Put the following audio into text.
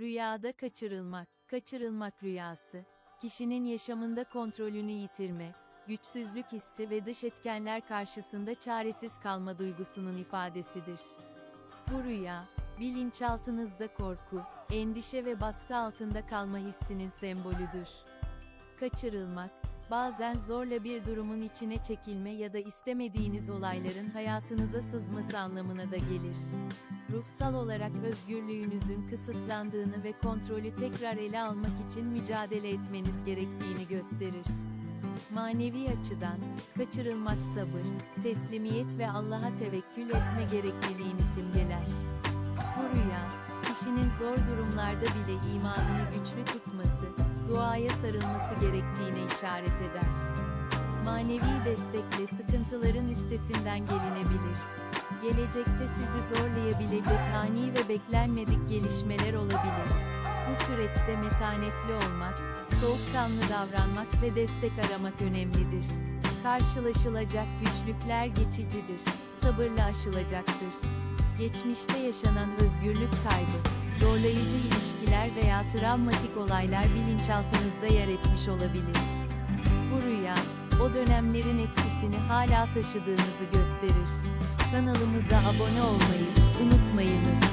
Rüyada kaçırılmak, kaçırılmak rüyası, kişinin yaşamında kontrolünü yitirme, güçsüzlük hissi ve dış etkenler karşısında çaresiz kalma duygusunun ifadesidir. Bu rüya, bilinçaltınızda korku, endişe ve baskı altında kalma hissinin sembolüdür. Kaçırılmak, bazen zorla bir durumun içine çekilme ya da istemediğiniz olayların hayatınıza sızması anlamına da gelir. Ruhsal olarak özgürlüğünüzün kısıtlandığını ve kontrolü tekrar ele almak için mücadele etmeniz gerektiğini gösterir. Manevi açıdan, kaçırılmak sabır, teslimiyet ve Allah'a tevekkül etme gerekliliğini simgeler. Bu rüya, kişinin zor durumlarda bile imanını güçlü tutması, duaya sarılması gerektiğine işaret eder. Manevi destekle sıkıntıların üstesinden gelinebilir. Gelecekte sizi zorlayabilecek ani ve beklenmedik gelişmeler olabilir. Bu süreçte metanetli olmak, soğukkanlı davranmak ve destek aramak önemlidir. Karşılaşılacak güçlükler geçicidir, sabırla aşılacaktır. Geçmişte yaşanan özgürlük kaybı, zorlayıcı ilişkiler veya travmatik olaylar bilinçaltınızda yer etmiş olabilir. Bu rüya, o dönemlerin etkisini hala taşıdığınızı gösterir. Kanalımıza abone olmayı unutmayınız.